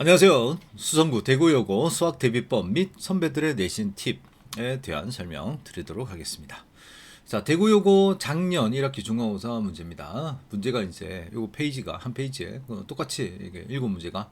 안녕하세요. 수성구 대구여고 수학 대비법 및 선배들의 내신 팁에 대한 설명 드리도록 하겠습니다. 자, 대구여고 작년 1학기 중간고사 문제입니다. 문제가 이제 요거 페이지가 한 페이지에 그 똑같이 이게 일곱 문제가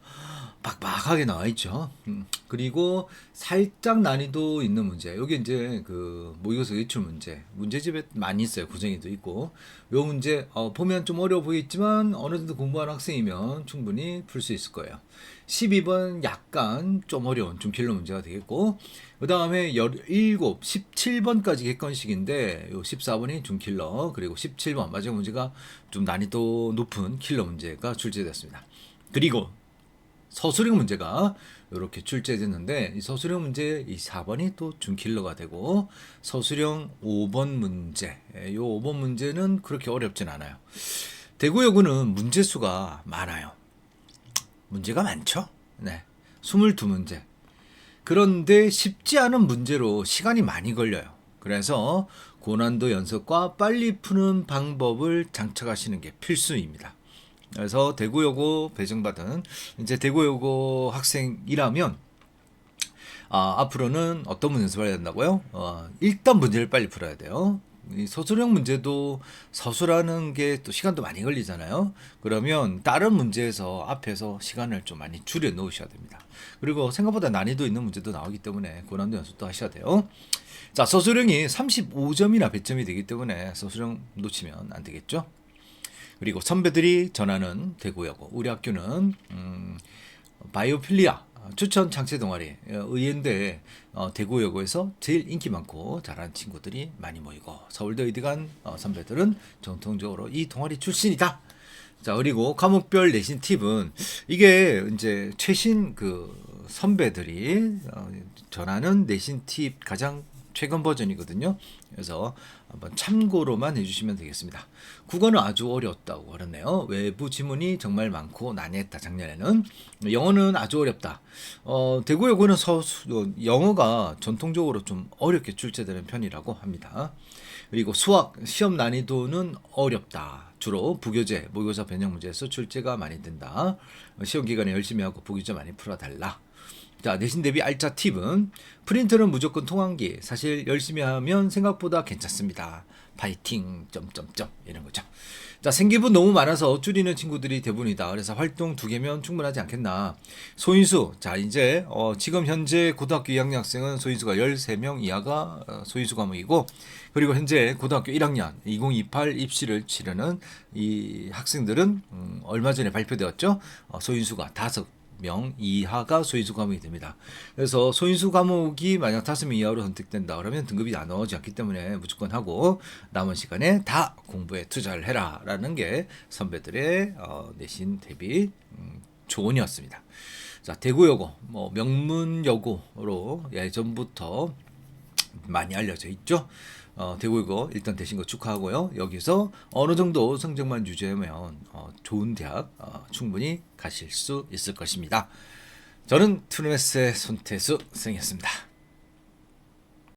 빡빡하게 나와 있죠. 음, 그리고 살짝 난이도 있는 문제. 여기 이제 그 모의고사 외출 문제. 문제집에 많이 있어요. 구정이도 있고. 요 문제 어, 보면 좀 어려워 보이겠지만 어느 정도 공부한 학생이면 충분히 풀 수 있을 거예요. 12번 약간 좀 어려운 좀 길러 문제가 되겠고 그 다음에 17, 17번까지 객관식인데 요 14번이 중킬러 그리고 17번 마지막 문제가 좀 난이도 높은 킬러 문제가 출제됐습니다. 그리고 서술형 문제가 이렇게 출제됐는데 이 서술형 문제 이 4번이 또 준킬러가 되고 서술형 5번 문제 예, 요 5번 문제는 그렇게 어렵진 않아요. 대구여고는 문제 수가 많아요. 문제가 많죠. 네. 22문제. 그런데 쉽지 않은 문제로 시간이 많이 걸려요. 그래서 고난도 연습과 빨리 푸는 방법을 장착하시는 게 필수입니다. 그래서 대구여고 배정받은 이제 대구여고 학생이라면 아, 앞으로는 어떤 문제 연습을 해야 된다고요? 어, 일단 문제를 빨리 풀어야 돼요. 이 서술형 문제도 서술하는 게 또 시간도 많이 걸리잖아요. 그러면 다른 문제에서 앞에서 시간을 좀 많이 줄여 놓으셔야 됩니다. 그리고 생각보다 난이도 있는 문제도 나오기 때문에 고난도 연습도 하셔야 돼요. 자, 서술형이 35점이나 배점이 되기 때문에 서술형 놓치면 안 되겠죠? 그리고 선배들이 전하는 대구여고 우리 학교는 음, 바이오필리아 추천 창체 동아리 어, 의예인데 어, 대구여고에서 제일 인기 많고 잘하는 친구들이 많이 모이고 서울대 의대 간 어, 선배들은 전통적으로 이 동아리 출신이다. 자 그리고 과목별 내신 팁은 이게 이제 최신 그 선배들이 어, 전하는 내신 팁 가장 최근 버전이거든요. 그래서 한번 참고로만 해주시면 되겠습니다. 국어는 아주 어렵다고 그러네요. 외부 지문이 정말 많고 난해했다 작년에는 영어는 아주 어렵다. 어, 대구 여고는 서수, 어, 영어가 전통적으로 좀 어렵게 출제되는 편이라고 합니다. 그리고 수학 시험 난이도는 어렵다. 주로 부교재, 모의고사 변형 문제에서 출제가 많이 된다. 시험 기간에 열심히 하고 부교재 많이 풀어달라. 자, 내신 대비 알짜 팁은 프린트는 무조건 통한기. 사실 열심히 하면 생각보다 괜찮습니다. 파이팅 점점점 이런 거죠. 자, 생기부 너무 많아서 줄이는 친구들이 대부분이다. 그래서 활동 두 개면 충분하지 않겠나. 소인수. 자, 이제 어, 지금 현재 고등학교 2학년 학생은 소인수가 13명 이하가 어, 소인수 과목이고 그리고 현재 고등학교 1학년 2028 입시를 치르는 이 학생들은 음, 얼마 전에 발표되었죠. 어, 소인수가 다섯 명 이하가 소인수 과목이 됩니다. 그래서 소인수 과목이 만약 다섯 명 이하로 선택된다 그러면 등급이 나눠지지 않기 때문에 무조건 하고 남은 시간에 다 공부에 투자를 해라라는 게 선배들의 어, 내신 대비 음, 조언이었습니다. 자 대구여고 뭐 명문여고로 예전부터 많이 알려져 있죠. 어, 대구이고 일단 되신 거 축하하고요. 여기서 어느 정도 성적만 유지하면 어, 좋은 대학 어, 충분히 가실 수 있을 것입니다. 저는 투르메스의 손태수 선생이었습니다.